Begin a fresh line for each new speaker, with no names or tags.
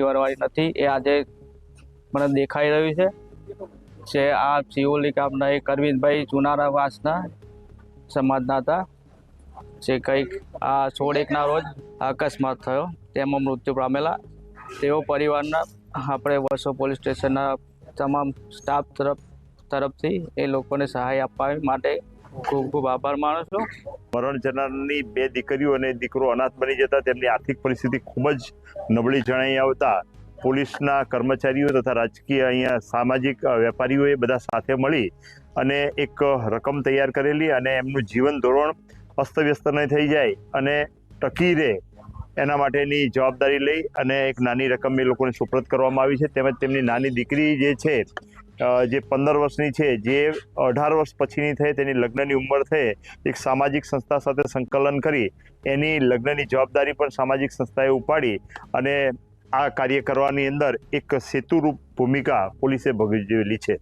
પરિવારવાળી નથી, એ આજે મને દેખાઈ રહ્યું છે. જે આ શિવોલી આપના એક અરવિંદભાઈ ચુનારા વાસના સમાજના હતા. જે કંઈક આ સોળ એકના રોજ અકસ્માત થયો, તેમાં મૃત્યુ પામેલા. તેઓ પરિવારના આપણે વર્ષો પોલીસ સ્ટેશનના તમામ સ્ટાફ તરફ તરફથી એ લોકોને સહાય આપવા માટે ખૂબ ખૂબ આભાર માનું છું.
મરણ જનારની બે દીકરીઓ અને દીકરો અનાથ બની જતા તેમની આર્થિક પરિસ્થિતિ ખૂબ જ નબળી જણાઈ આવતા પોલીસના કર્મચારીઓ તથા રાજકીય અહીંયા સામાજિક વેપારીઓએ બધા સાથે મળી અને એક રકમ તૈયાર કરેલી અને એમનું જીવન ધોરણ અસ્તવ્યસ્ત ન થઈ જાય અને ટકી રહે એના માટેની જવાબદારી લઈ અને એક નાની રકમ એ લોકોને સુપ્રત કરવામાં આવી છે. તેમજ તેમની નાની દીકરી જે છે જે પંદર વર્ષની છે, જે અઢાર વર્ષ પછીની થઈ, તેની લગ્નની ઉંમર થઈ, એક સામાજિક સંસ્થા સાથે સંકલન કરી, એની લગ્નની જવાબદારી પણ સામાજિક સંસ્થાએ ઉપાડી અને આ કાર્ય કરવાની અંદર એક સેતુરૂપ ભૂમિકા પોલીસે ભજવેલી છે.